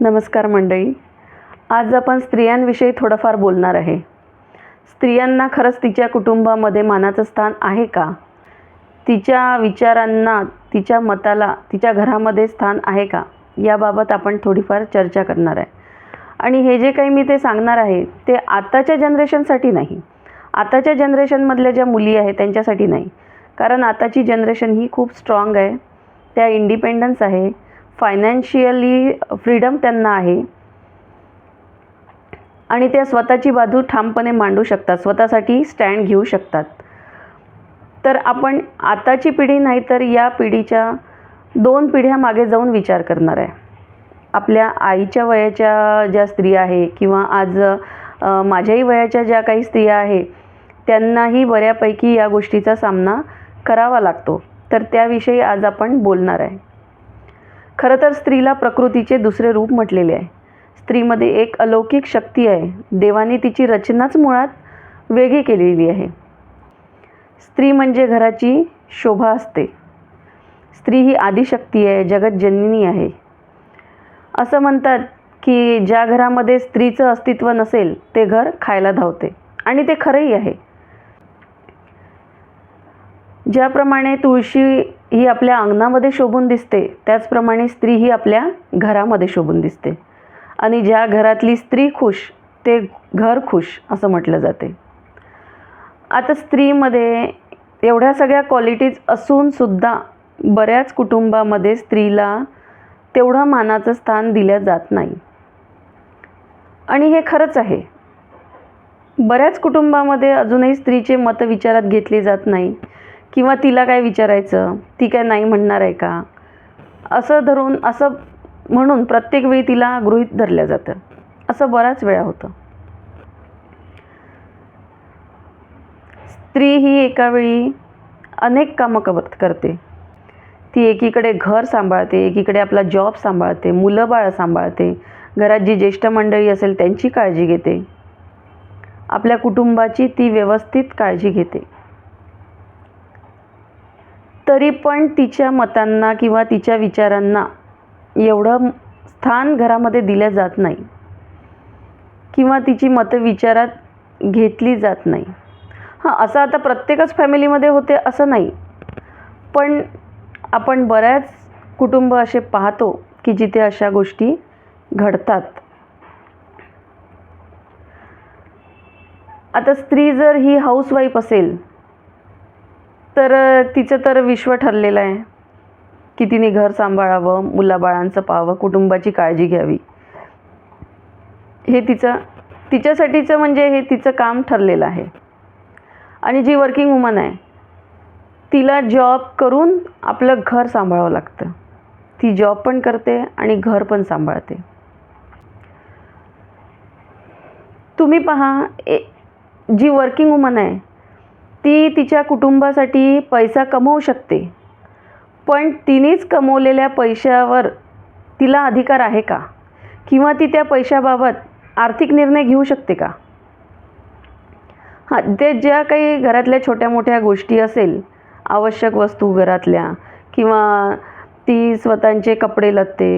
नमस्कार मंडळी. आज आपण स्त्रियांविषयी थोडंफार बोलणार आहे. स्त्रियांना खरंच तिच्या कुटुंबामध्ये मानाचं स्थान आहे का? तिच्या विचारांना तिच्या मताला तिच्या घरामध्ये स्थान आहे का? याबाबत आपण थोडीफार चर्चा करणार आहे. आणि हे जे काही मी ते सांगणार आहे ते आताच्या जनरेशनसाठी नाही. आताच्या जनरेशनमधल्या ज्या मुली आहेत त्यांच्यासाठी नाही. कारण आताची जनरेशन ही खूप स्ट्रॉंग आहे. त्या इंडिपेंडन्स आहे. फायनान्शियली फ्रीडम त्यांना आहे. आणि त्या स्वतःची बाजू ठामपणे मांडू शकतात. स्वतःसाठी स्टँड घेऊ शकतात. तर आपण आताची पिढी नाही तर या पिढीच्या दोन पिढ्या मागे जाऊन विचार करणार आहे. आपल्या आईच्या वयाच्या ज्या स्त्रिया आहे किंवा आज माझ्याही वयाच्या ज्या काही स्त्रिया आहे त्यांनाही बऱ्यापैकी या गोष्टीचा सामना करावा लागतो. तर त्याविषयी आज आपण बोलणार आहे. खरं तर स्त्रीला प्रकृतीचे दुसरे रूप म्हटलेले आहे. स्त्रीमध्ये एक अलौकिक शक्ती आहे. देवाने तिची रचनाच मुळात वेगळी केलेली आहे. स्त्री म्हणजे घराची शोभा असते. स्त्री ही आदिशक्ती आहे जगतजननी आहे. असं म्हणतात की ज्या घरामध्ये स्त्रीचं अस्तित्व नसेल ते घर खायला धावते. आणि ते खरंही आहे. ज्याप्रमाणे तुळशी ही आपल्या अंगणामध्ये शोभून दिसते. त्याचप्रमाणे स्त्री ही आपल्या घरामध्ये शोभून दिसते. आणि ज्या घरातली स्त्री खुश ते घर खुश असं म्हटलं जाते. आता स्त्रीमध्ये एवढ्या सगळ्या क्वालिटीज असूनसुद्धा बऱ्याच कुटुंबामध्ये स्त्रीला तेवढं मानाचं स्थान दिलं जात नाही. आणि हे खरंच आहे. बऱ्याच कुटुंबामध्ये अजूनही स्त्रीचे मतं विचारात घेतली जात नाही. किंवा तिला काय विचारायचं? ती काय नाही म्हणणार आहे का? असं धरून असं म्हणून प्रत्येक वेळी तिला गृहीत धरलं जातं. असं बऱ्याच वेळा होतं. स्त्री ही एका वेळी अनेक कामं कब करते. ती एकीकडे घर सांभाळते एकीकडे आपला जॉब सांभाळते मुलं बाळं सांभाळते घरात जी ज्येष्ठ मंडळी असेल त्यांची काळजी घेते. आपल्या कुटुंबाची ती व्यवस्थित काळजी घेते. तरी पण तिच्या मतांना किंवा तिच्या विचारांना एवढं स्थान घरामध्ये दिलं जात नाही. किंवा तिची मतं विचारात घेतली जात नाही. हां असं आता प्रत्येकच फॅमिलीमध्ये होते असं नाही. पण आपण बऱ्याच कुटुंब असे पाहतो की जिथे अशा गोष्टी घडतात. आता स्त्री जर ही हाऊसवाईफ असेल तर तिचं तर विश्व ठरलेलं आहे. की तिने घर सांभाळावं मुलाबाळांचं पाहावं कुटुंबाची काळजी घ्यावी. हे तिचं तिच्यासाठीचं म्हणजे हे तिचं काम ठरलेलं आहे. आणि जी वर्किंग वुमन आहे तिला जॉब करून आपलं घर सांभाळावं लागतं. ती जॉब पण करते आणि घर पण सांभाळते. तुम्ही पहा ए जी वर्किंग वुमन आहे ती तिच्या कुटुंबासाठी पैसा कमवू शकते. पण तिनेच कमवलेल्या पैशावर तिला अधिकार आहे का? किंवा ती त्या पैशाबाबत आर्थिक निर्णय घेऊ शकते का? हां ते ज्या काही घरातल्या छोट्या मोठ्या गोष्टी असेल आवश्यक वस्तू घरातल्या किंवा ती स्वतःचे कपडे लत्ते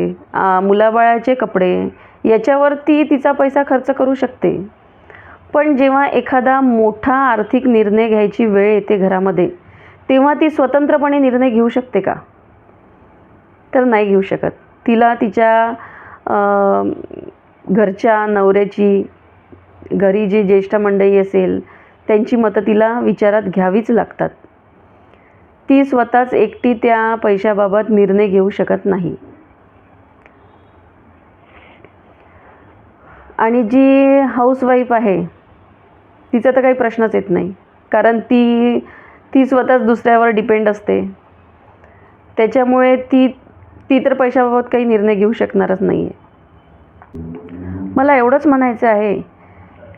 मुलाबाळाचे कपडे याच्यावर ती तिचा पैसा खर्च करू शकते. पण जेव्हा एखादा मोठा आर्थिक निर्णय घ्यायची वेळ येते घरामध्ये तेव्हा ती स्वतंत्रपणे निर्णय घेऊ शकते का? तर नाही घेऊ शकत. तिला तिच्या घरच्या नवऱ्याची घरी जी ज्येष्ठ मंडळी असेल त्यांची मतं तिला विचारात घ्यावीच लागतात. ती स्वतःच एकटी त्या पैशाबाबत निर्णय घेऊ शकत नाही. आणि जी हाऊसवाईफ आहे तिचा तर काही प्रश्नच येत नाही. कारण ती ती स्वतःच दुसऱ्यावर डिपेंड असते. त्याच्यामुळे ती ती तर पैशाबाबत काही निर्णय घेऊ शकणारच नाही आहे मला एवढंच म्हणायचं आहे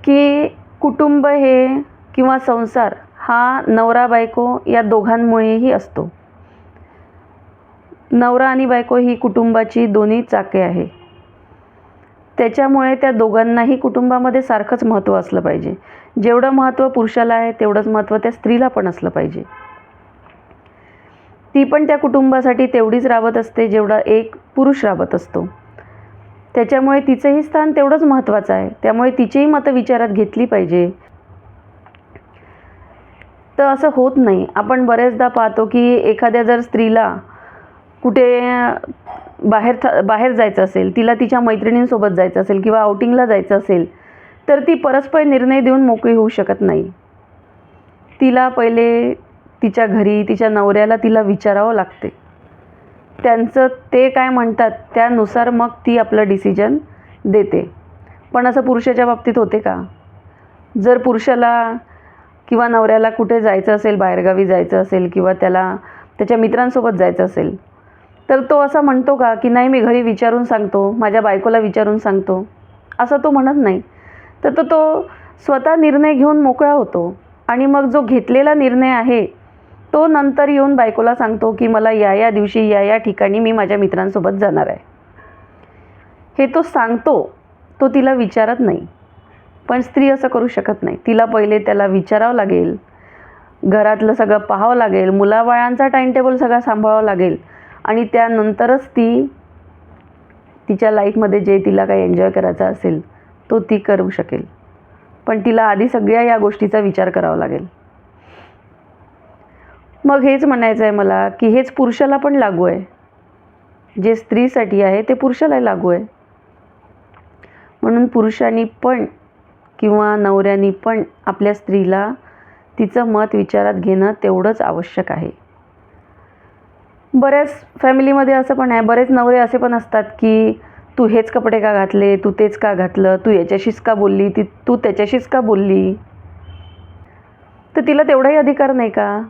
की कुटुंब हे किंवा संसार हा नवरा बायको या दोघांमुळेही असतो. नवरा आणि बायको ही कुटुंबाची दोन्ही चाके आहे. त्याच्यामुळे त्या दोघांनाही कुटुंबामध्ये सारखंच महत्त्व असलं पाहिजे. जेवढं महत्त्व पुरुषाला आहे तेवढंच महत्त्व त्या स्त्रीला पण असलं पाहिजे. ती पण त्या कुटुंबासाठी तेवढीच राबत असते जेवढा एक पुरुष राबत असतो. त्याच्यामुळे तिचंही स्थान तेवढंच महत्त्वाचं आहे. त्यामुळे तिचीही मतं विचारात घेतली पाहिजे. तर असं होत नाही. आपण बरेचदा पाहतो की एखाद्या जर स्त्रीला कुठे बाहेर था बाहेर जायचं असेल तिला तिच्या मैत्रिणींसोबत जायचं असेल किंवा आउटिंगला जायचं असेल तर ती परस्पर निर्णय देऊन मोकळी होऊ शकत नाही. तिला पहिले तिच्या घरी तिच्या नवऱ्याला तिला विचारावं लागते. त्यांचं ते काय म्हणतात त्यानुसार मग ती आपलं डिसिजन देते. पण असं पुरुषाच्या बाबतीत होते का? जर पुरुषाला किंवा नवऱ्याला कुठे जायचं असेल बाहेरगावी जायचं असेल किंवा त्याला त्याच्या मित्रांसोबत जायचं असेल तर तो असा म्हणतो का की नाही मी घरी विचारून सांगतो माझ्या बायकोला विचारून सांगतो. असं तो म्हणत नाही. तर तो तो स्वतः निर्णय घेऊन मोकळा होतो. आणि मग जो घेतलेला निर्णय आहे तो नंतर येऊन बायकोला सांगतो की मला या या दिवशी या या ठिकाणी मी माझ्या मित्रांसोबत जाणार आहे. हे तो सांगतो तो तिला विचारत नाही. पण स्त्री असं करू शकत नाही. तिला पहिले त्याला विचारावं लागेल. घरातलं सगळं पाहावं लागेल. मुलाबाळांचा टाईमटेबल सगळा सांभाळावं लागेल. आणि त्यानंतरच ती तिच्या लाईफमध्ये जे तिला काही एन्जॉय करायचं असेल तो ती करू शकेल. पण तिला आधी सगळ्या या गोष्टीचा विचार करावा लागेल. मग हेच म्हणायचं आहे मला की हेच पुरुषाला पण लागू आहे. जे स्त्रीसाठी आहे ते पुरुषालाही लागू आहे. म्हणून पुरुषांनी पण किंवा नवऱ्यानी पण आपल्या स्त्रीला तिचं मत विचारात घेणं तेवढंच आवश्यक आहे. बऱ्याच फॅमिलीमध्ये असं पण आहे. बरेच नवरे असे पण असतात की तू हेच कपडे का घातले? तू तेच का घातलं? तू याच्याशीच का बोलली? ती तू त्याच्याशीच का बोलली? तर तिला तेवढाही अधिकार नाही का?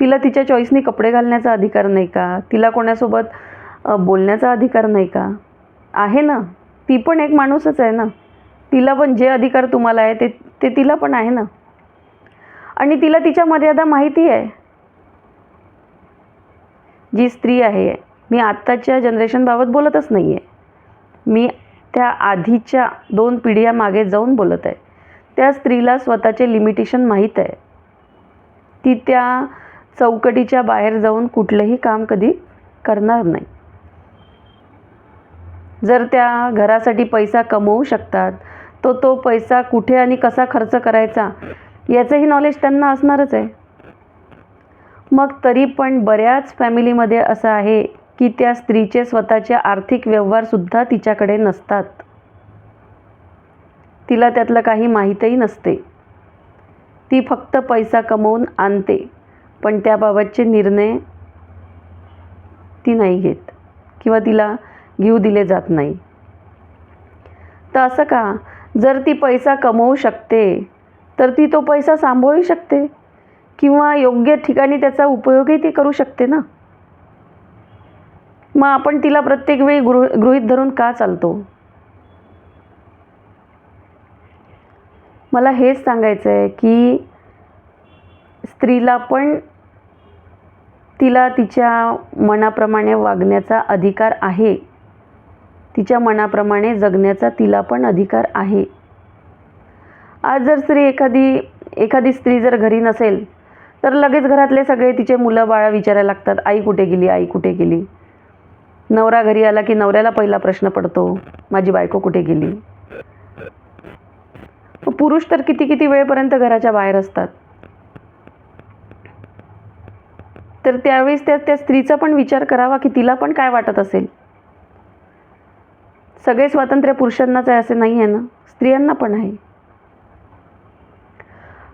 तिला तिच्या चॉईसनी कपडे घालण्याचा अधिकार नाही का? तिला कोणासोबत बोलण्याचा अधिकार नाही का? आहे ना? ती पण एक माणूसच आहे ना? तिला पण जे अधिकार तुम्हाला आहे ते ते तिला पण आहे ना? आणि तिला तिच्या मर्यादा माहिती आहे. जी स्त्री आहे मी आत्ताच्या जनरेशनबाबत बोलतच नाही आहे मी त्या आधीच्या दोन पिढ्या मागे जाऊन बोलत आहे. त्या स्त्रीला स्वतःचे लिमिटेशन माहीत आहे. ती त्या चौकटीच्या बाहेर जाऊन कुठलंही काम कधी करणार नाही. जर त्या घरासाठी पैसा कमवू शकतात तो तो पैसा कुठे आणि कसा खर्च करायचा याचंही नॉलेज त्यांना असणारच आहे. मग तरी पण बऱ्याच फॅमिलीमध्ये असं आहे की त्या स्त्रीचे स्वतःचे आर्थिक व्यवहारसुद्धा तिच्याकडे नसतात. तिला त्यातलं काही माहीतही नसते. ती फक्त पैसा कमवून आणते पण त्याबाबतचे निर्णय ती नाही घेत किंवा तिला घेऊ दिले जात नाही. तर असं का? जर ती पैसा कमवू शकते तर ती तो पैसा सांभाळू शकते किंवा योग्य ठिकाणी त्याचा उपयोगही ती करू शकते ना? मग आपण तिला प्रत्येक वेळी गृह गृहीत धरून का चालतो? मला हेच सांगायचं आहे की स्त्रीला पण तिला तिच्या मनाप्रमाणे वागण्याचा अधिकार आहे. तिच्या मनाप्रमाणे जगण्याचा तिला पण अधिकार आहे. आज जर स्त्री एखादी एखादी स्त्री जर घरी नसेल तर लगेच घरातले सगळे तिचे मुलं बाळा विचारायला लागतात आई कुठे गेली? आई कुठे गेली? नवरा घरी आला की नवऱ्याला पहिला प्रश्न पडतो माझी बायको कुठे गेली? पुरुष तर किती किती वेळपर्यंत घराच्या बाहेर असतात? तर त्यावेळेस त्या त्या स्त्रीचा पण विचार करावा की तिला पण काय वाटत असेल? सगळे स्वातंत्र्य पुरुषांनाच आहे असे नाही आहे ना? स्त्रियांना पण आहे.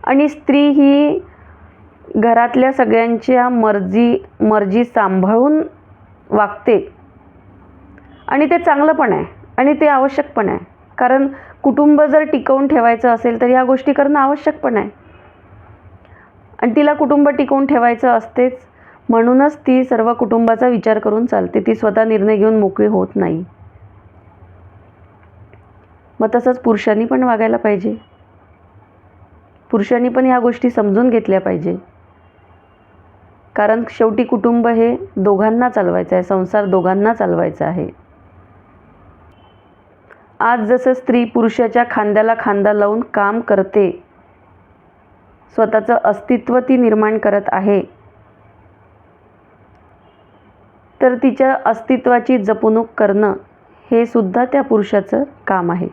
आणि स्त्री ही घरातल्या सगळ्यांच्या मर्जी मर्जी सांभाळून वागते. आणि ते चांगलं पण आहे आणि ते आवश्यक पण आहे. कारण कुटुंब जर टिकवून ठेवायचं असेल तर ह्या गोष्टी करणं आवश्यक पण आहे. आणि तिला कुटुंब टिकवून ठेवायचं असतेच म्हणूनच ती सर्व कुटुंबाचा विचार करून चालते. ती स्वतः निर्णय घेऊन मोकळी होत नाही. मग तसंच पुरुषांनी पण वागायला पाहिजे. पुरुषांनी पण ह्या गोष्टी समजून घेतल्या पाहिजे. कारण शेवटी कुटुंब हे दोघांना चालवायचं आहे संसार दोघांना चालवायचा आहे. आज जसं स्त्री पुरुषाच्या खांद्याला खांदा लावून काम करते स्वतःचं अस्तित्व ती निर्माण करत आहे. तर तिच्या अस्तित्वाची जपणूक करणं हे सुद्धा त्या पुरुषाचं काम आहे.